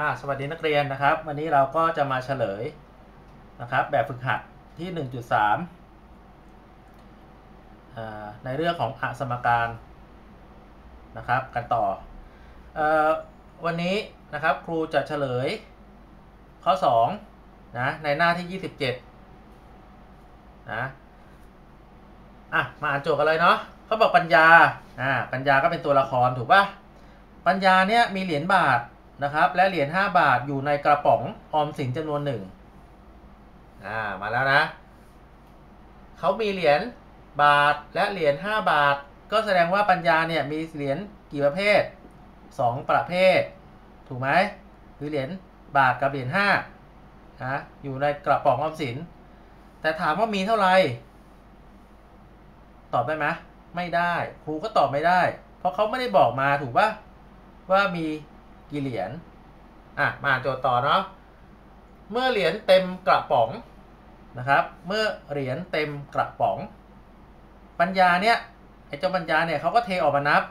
อ่าสวัสดีนักเรียนนะครับ วันนี้เราก็จะมาเฉลยนะครับ แบบฝึกหัดที่ 1.3อ่าในเรื่องของอสมการนะครับ กันต่ออวันนี้นะครับครูจะเฉลยข้อ2นะในหน้าที่ 27นะอะมาอ่านโจทย์กันเลยเนาะเขาบอกปัญญาอ่าปัญญาก็เป็นตัวละครถูกป่ะปัญญาเนี่ยมีเหรียญบาท นะครับ และเหรียญ5บาทอยู่ในกระป๋องออมสินจำนวนหนึ่งอ่ามาแล้วนะเขามีเหรียญบาทและเหรียญ5บาท ก็แสดงว่าปัญญาเนี่ยมีเหรียญกี่ประเภท 2 ประเภท ถูกไหมคือเหรียญบาทกับเหรียญ5นะอยู่ในกระป๋องออมสิน แต่ถามว่ามีเท่าไหร่ตอบได้ไหมไม่ได้ครูก็ตอบไม่ได้ เพราะเขาไม่ได้บอกมาถูกปะว่ามี กี่เหรียญอะมาโจทย์ต่อเนาะเมื่อเหรียญเต็มกระป๋องนะครับ เมื่อเหรียญเต็มกระป๋องปัญญาเนี่ยไอ้เจ้าปัญญาเนี่ยเขาก็เทออกมานับ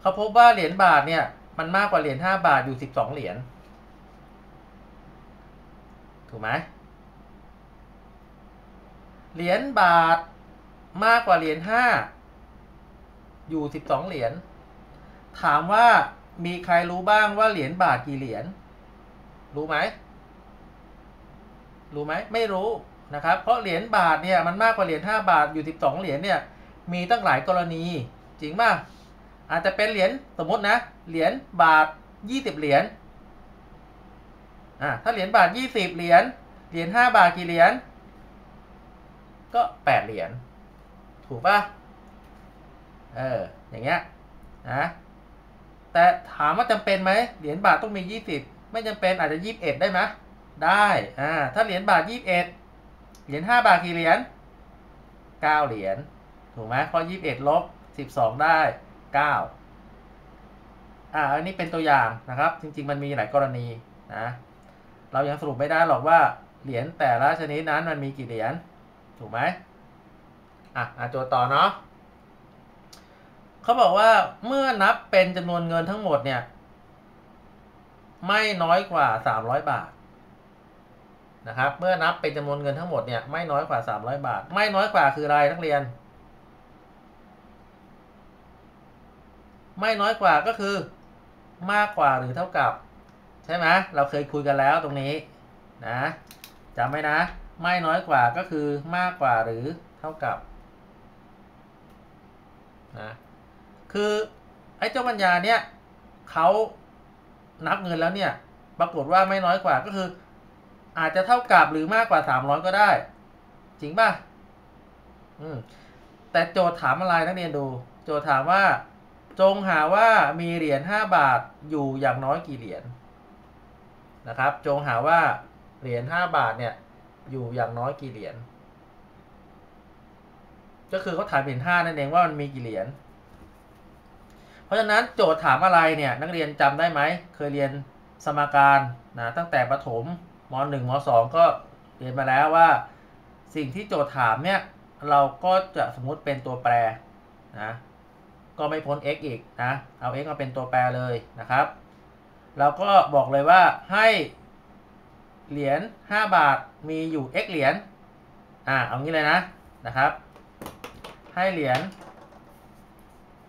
เขาพบว่าเหรียญบาทเนี่ยมันมากกว่าเหรียญ5บาทอยู่12เหรียญถูกไหมเหรียญบาทมากกว่าเหรียญ5อยู่12เหรียญถามว่า มีใครรู้บ้างว่าเหรียญบาทกี่เหรียญรู้ไหมรู้ไหมไม่รู้นะครับ เพราะเหรียญบาทเนี่ยมันมากกว่าเหรียญ5บาทอยู่ 12 เหรียญเนี่ยมีตั้งหลายกรณี จริงป่ะอาจจะเป็นเหรียญสมมตินะเหรียญบาท 20 เหรียญอ่าถ้าเหรียญบาท 20 เหรียญเหรียญ5บาทกี่เหรียญก็ 8 เหรียญถูกป่ะเอออย่างเงี้ยนะ แต่ถามว่าจำเป็นไหมเหรียญบาทต้องมี 20 ไม่จำเป็นอาจจะ21 ได้ไหมได้อ่าถ้าเหรียญบาท 21 เหรียญ5บาทกี่เหรียญ9เหรียญถูกไหมพอ21ลบ12 ได้ 9 อ่าอันนี้เป็นตัวอย่างนะครับ จริง ๆ มันมีหลายกรณีนะเรายังสรุปไม่ได้หรอกว่าเหรียญแต่ละชนิดนั้นมันมีกี่เหรียญถูกไหมอะอะโจทย์ต่อเนาะ เขาบอกว่าเมื่อนับเป็นจำนวนเงินทั้งหมดเนี่ย ไม่น้อยกว่า300บาทนะครับ เมื่อนับเป็นจำนวนเงินทั้งหมดเนี่ยไม่น้อยกว่า300บาท ไม่น้อยกว่าคืออะไรนักเรียน ไม่น้อยกว่าก็คือ มากกว่าหรือเท่ากับ ใช่ไหมเราเคยคุยกันแล้วตรงนี้นะจำไว้นะ ไม่น้อยกว่าก็คือมากกว่าหรือเท่ากับนะ คือไอ้เจ้าปัญญาเนี่ยเขานับเงินแล้วเนี่ย ปรากฏว่าไม่น้อยกว่าก็คือ อาจจะเท่ากับหรือมากกว่าสามร้อยก็ได้ จริงป่ะอืมแต่โจทย์ถามอะไรนักเรียนดู โจทย์ถามว่า จงหาว่ามีเหรียญห้าบาทอยู่อย่างน้อยกี่เหรียญนะครับ จงหาว่าเหรียญห้าบาทเนี่ย อยู่อย่างน้อยกี่เหรียญก็คือเขาถามเหรียญห้านั่นเองว่ามันมีกี่เหรียญ เพราะฉะนั้นโจทย์ถามอะไรเนี่ยนักเรียนจำได้ไหมเคยเรียนสมการนะตั้งแต่ประถมม .1 ม .2 ก็เรียนมาแล้วว่า สิ่งที่โจทย์ถามเนี่ยเราก็จะสมมุติเป็นตัวแปรนะก็ไม่พ้น x อีกนะเอา x มาเป็นตัวแปรเลยนะครับ เราก็บอกเลยว่าให้เหรียญ5บาทมีอยู่ x เหรียญอ่าเอางี้เลยนะนะครับ ให้เหรียญ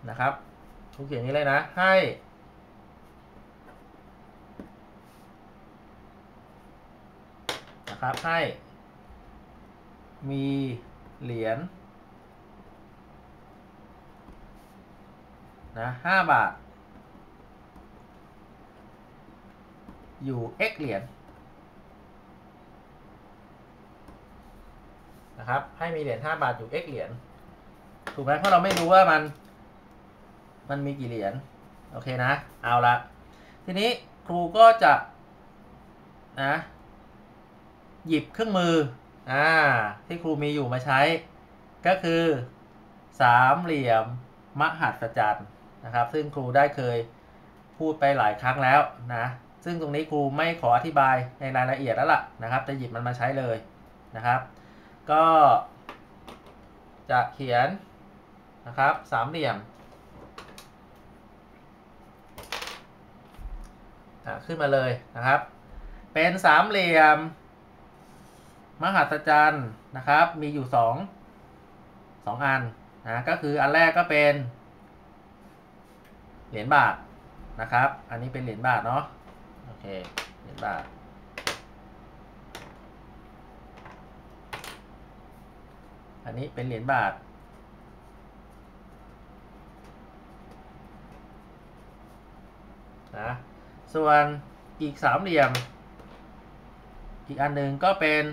นะครับ ผมเขียนนี้เลยนะ ให้ นะครับ ให้ มีเหรียญนะห้าบาท อยู่ x เหรียญนะครับ ให้มีเหรียญห้าบาทอยู่ x เหรียญ ถูกไหมเพราะเราไม่รู้ว่ามัน มันมีกี่เหรียญโอเคนะ เอาละทีนี้ครูก็จะนะหยิบเครื่องมืออ่าที่ครูมีอยู่มาใช้ ก็คือสามเหลี่ยมมหัศจรรย์นะครับ ซึ่งครูได้เคยพูดไปหลายครั้งแล้วนะซึ่งตรงนี้ครูไม่ขออธิบายในรายละเอียดแล้วล่ะนะครับ จะหยิบมันมาใช้เลยนะครับ ก็จะเขียนนะครับสามเหลี่ยม อะ ขึ้นมาเลยนะครับ เป็นสามเหลี่ยม มหัศจรรย์นะครับ มีอยู่สองสองอันนะก็คืออันแรกก็เป็นเหรียญบาทนะครับ อันนี้เป็นเหรียญบาทเนาะโอเคเหรียญบาทอันนี้เป็นเหรียญบาท นะ ส่วนอีกสามเหลี่ยม อีกอันหนึ่งก็เป็น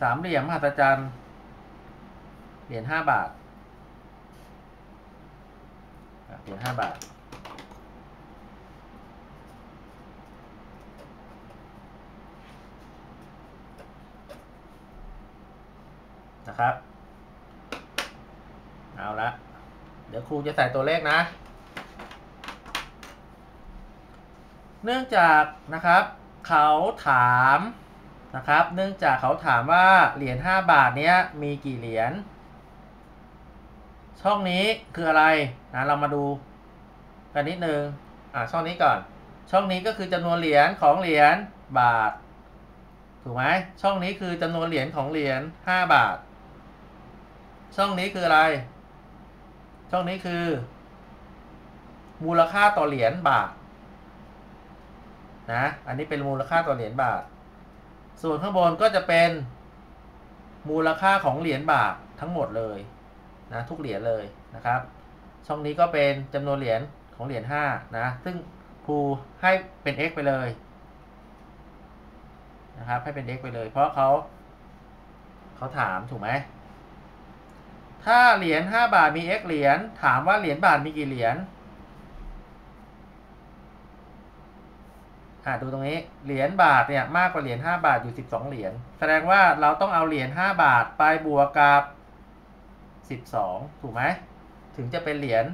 สามเหลี่ยมมหัศจรรย์เหรียญห้าบาทเหรียญห้าบาท นะครับ เอาละ เดี๋ยวครูจะใส่ตัวเลขนะ เนื่องจากนะครับเขาถามนะครับ เนื่องจากเขาถามว่าเหรียญ5บาทเนี้ยมีกี่เหรียญ ช่องนี้คืออะไรนะเรามาดูกันนิดนึงอ่าช่องนี้ก่อน ช่องนี้ก็คือจำนวนเหรียญของเหรียญบาท ถูกไหมช่องนี้คือจำนวนเหรียญของเหรียญ5บาท ช่องนี้คืออะไร ช่องนี้คือ มูลค่าต่อเหรียญบาท นะ อันนี้เป็นมูลค่าต่อเหรียญบาท ส่วนข้างบนก็จะเป็นมูลค่าของเหรียญบาททั้งหมดเลยนะทุกเหรียญเลยนะครับ ช่องนี้ก็เป็นจำนวนเหรียญของเหรียญ5นะ ซึ่งครูให้เป็น x ไปเลยนะครับ ให้เป็น x ไปเลย เพราะเขาเขาถามถูกไหมถ้าเหรียญ5บาทมี x เหรียญถามว่าเหรียญบาทมีกี่เหรียญ อ่าดูตรงนี้เหรียญบาทเนี่ยมากกว่าเหรียญ5บาทอยู่ 12 เหรียญแสดงว่าเราต้องเอาเหรียญ5บาทไปบวกกับ 12 ถูกไหมถึงจะเป็นเหรียญ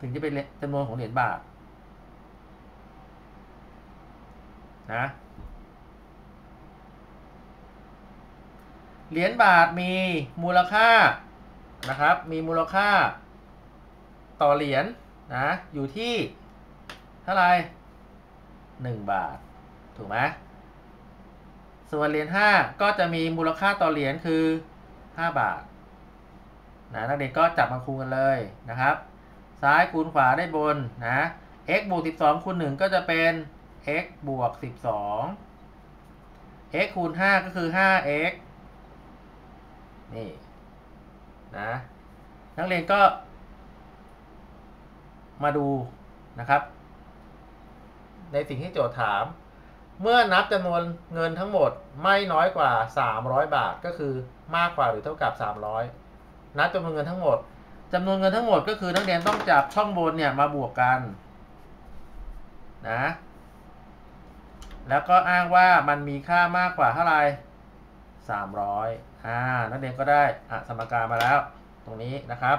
ถึงจะเป็นจำนวนของเหรียญบาทนะเหรียญบาทมีมูลค่านะครับ มีมูลค่าต่อเหรียญนะอยู่ที่เท่าไหร่ หนึ่งบาท ถูกไหมส่วนเหรียญห้าก็จะมีมูลค่าต่อเหรียญคือห้าบาทนะนักเรียนก็จับมาคูณกันเลยนะครับ ซ้ายคูณขวาได้บนนะ x บวกสิบสองคูณหนึ่งก็จะเป็น x บวกสิบสอง x คูณห้าก็คือห้า x นี่นะนักเรียนก็มาดูนะครับ ในสิ่งที่โจทย์ถาม เมื่อนับจำนวนเงินทั้งหมดไม่น้อยกว่า 300 บาทก็คือมากกว่าหรือเท่ากับ 300 นับจำนวนเงินทั้งหมดจำนวนเงินทั้งหมดก็คือนักเรียนต้องจับช่องบนเนี่ยมาบวกกันนะแล้วก็อ้างว่ามันมีค่ามากกว่าเท่าไหร่300อ่านักเรียนก็ได้อะสมการมาแล้ว ตรงนี้นะครับ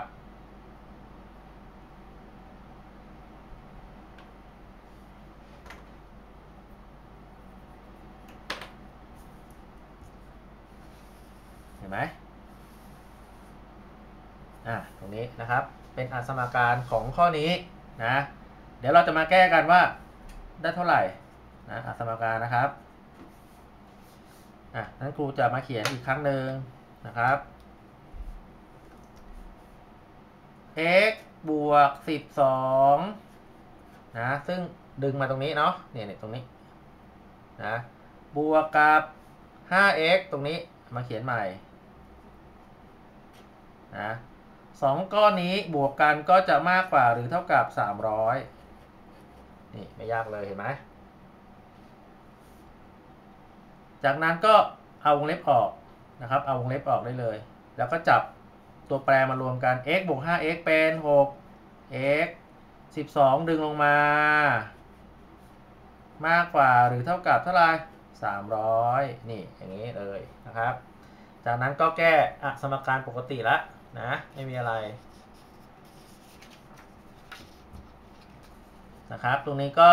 ห็นไหมอะตรงนี้นะครับเป็นอสมการของข้อนี้นะเดี๋ยวเราจะมาแก้กันว่าได้เท่าไหร่นะอสมการนะครับอะนั้นครูจะมาเขียนอีกครั้งหนึ่งนะครับ x บวกสิบสองนะ ซึ่งดึงมาตรงนี้เนาะเนี่ยเนี่ยตรงนี้นะบวกกับ 5x ตรงนี้มาเขียนใหม่ นะสองก้อนนี้บวกกันก็จะมากกว่าหรือเท่ากับ 300 นี่ไม่ยากเลยเห็นไหม จากนั้นก็เอาวงเล็บออกนะครับ เอาวงเล็บออกได้เลย แล้วก็จับตัวแปรมารวมกัน x บวก 5x เป็น 6x 12 ดึงลงมา มากกว่าหรือเท่ากับเท่าไหร่300 นี่อย่างนี้เลยนะครับ จากนั้นก็แก้อะสมการปกติละ นะ ไม่มีอะไร นะครับ ตรงนี้ก็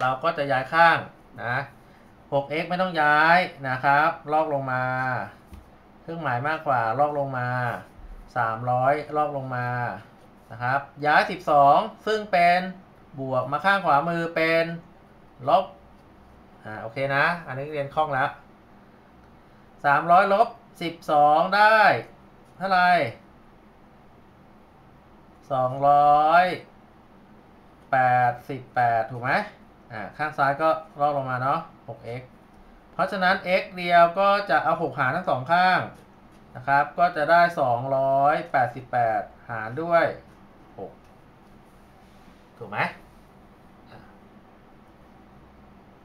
เราก็จะย้ายข้างนะ 6x ไม่ต้องย้ายนะครับ ลอกลงมา เครื่องหมายมากกว่า ลอกลงมา 300 ลอกลงมา นะครับ ย้าย 12 ซึ่งเป็นบวกมาข้างขวามือเป็นลบ อ่า โอเคนะ อันนี้เรียนคล่องแล้วสามร้อยลบสิบสองได้ เท่าไหร่ สองร้อยแปดสิบแปดถูกไหมอ่าข้างซ้ายก็ลอกลงมาเนาะ 6x เพราะฉะนั้น x เดียวก็จะเอา6หารทั้งสองข้างนะครับ ก็จะได้288หารด้วย6ถูกไหม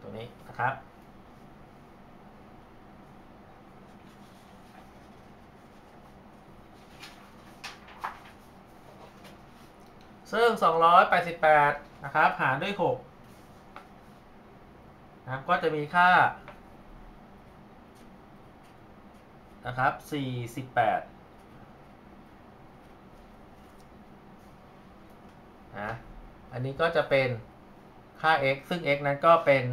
ตัวนี้นะครับ ซึ่ง 288 นะครับ หารด้วย 6 นะครับ ก็จะมีค่า นะครับ 48 นะ อันนี้ก็จะเป็นค่า x ซึ่ง x นั้นก็เป็น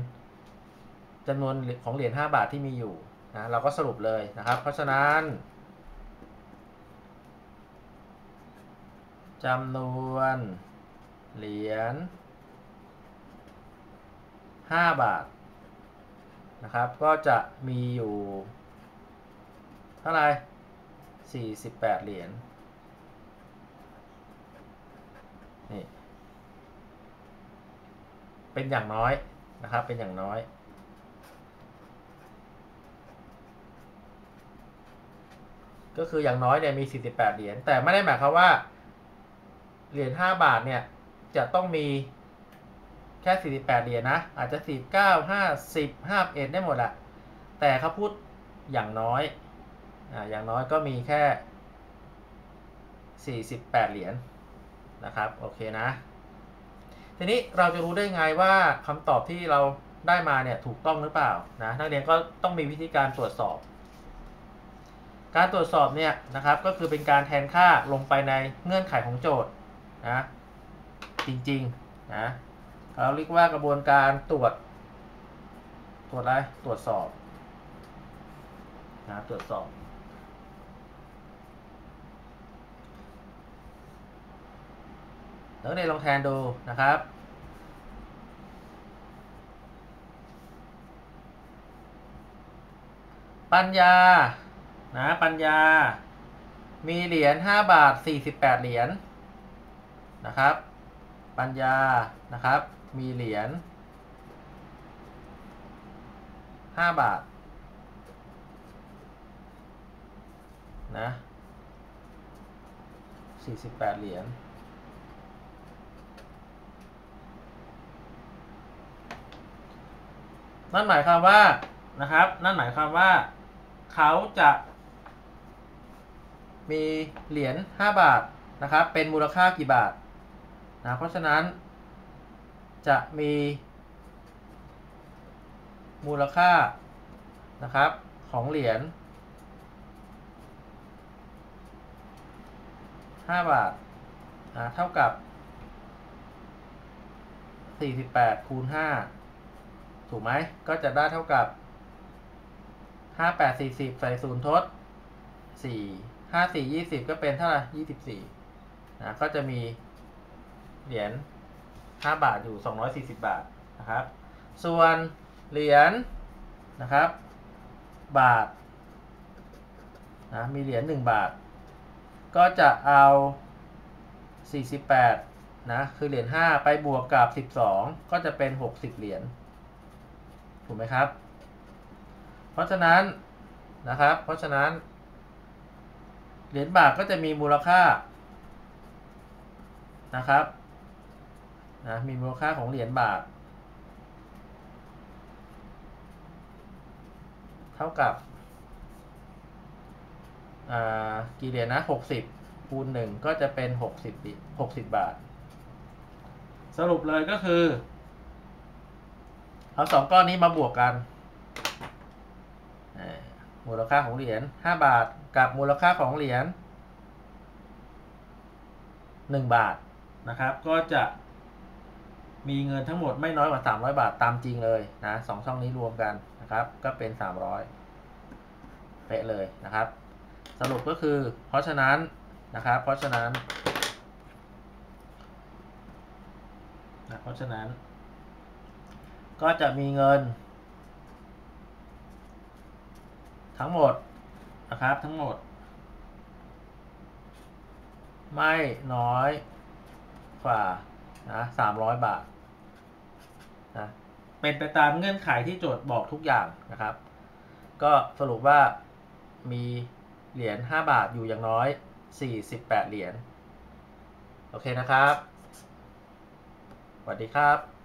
จำนวนของเหรียญ 5 บาทที่มีอยู่นะ เราก็สรุปเลยนะครับ เพราะฉะนั้น จำนวนเหรียญ5บาทนะครับ ก็จะมีอยู่ เท่าไหร่48 เหรียญนี่เป็นอย่างน้อยนะครับ เป็นอย่างน้อย ก็คืออย่างน้อยเนี่ยมี 48 เหรียญแต่ไม่ได้หมายความว่า เหรียญ5บาทเนี่ยจะต้องมีแค่48เหรียญนะ อาจจะ49 50 51ได้หมดแหละแต่เขาพูดอย่างน้อยอ่าอย่างน้อยก็มีแค่ 48 เหรียญนะครับโอเคนะ ทีนี้เราจะรู้ได้ไงว่าคำตอบที่เราได้มาเนี่ยถูกต้องหรือเปล่านะนักเรียนก็ต้องมีวิธีการตรวจสอบ การตรวจสอบเนี่ยนะครับก็คือเป็นการแทนค่าลงไปในเงื่อนไขของโจทย์ นะจริงๆนะเราเรียกว่ากระบวนการตรวจ ตรวจอะไรตรวจสอบนะตรวจสอบนักเรียนลองแทนดูนะครับปัญญา นะ ปัญญา มีเหรียญ 5 บาท 48 เหรียญ นะครับ ปัญญานะครับ มีเหรียญ5บาทนะ48เหรียญนั่นหมายความว่านะครับ นั่นหมายความว่า เขาจะมีเหรียญ5บาทนะครับ เป็นมูลค่ากี่บาท นะเพราะฉะนั้นจะมีมูลค่านะครับของเหรียญ5บาทนะเท่ากับ 48 คูณ 5 ถูกไหม ก็จะได้เท่ากับ 5 8 40 ใส่ศูนย์ทด 4 5 4 20 ก็เป็นเท่าไหร่24นะก็จะมี เหรียญ5บาทอยู่240บาทนะครับ ส่วนเหรียญนะครับ บาทนะมีเหรียญ1บาท ก็จะเอา48นะคือเหรียญ5ไปบวกกับ12ก็จะเป็น60เหรียญถูกไหมครับ เพราะฉะนั้นนะครับ เพราะฉะนั้นเหรียญบาทก็จะมีมูลค่านะครับ นะมีมูลค่าของเหรียญบาท เท่ากับอ่ากี่เหรียญนะ60คูณ1ก็จะเป็น60 60บาท สรุปเลยก็คือเอาสองก้อนนี้มาบวกกัน มูลค่าของเหรียญ5บาทกับมูลค่าของเหรียญ1บาทนะครับ ก็จะ มีเงินทั้งหมดไม่น้อยกว่า 300 บาทตามจริงเลยนะสองช่องนี้รวมกันนะครับ ก็เป็น 300เป๊ะเลยนะครับ สรุปก็คือ เพราะฉะนั้นนะครับ เพราะฉะนั้นนะเพราะฉะนั้น ก็จะมีเงิน ทั้งหมดนะครับทั้งหมด ไม่น้อยกว่านะสามร้อยบาท นะเป็นไปตามเงื่อนไขที่โจทย์บอกทุกอย่างนะครับ ก็สรุปว่ามีเหรียญ5บาทอยู่อย่างน้อย 48 เหรียญโอเคนะครับสวัสดีครับ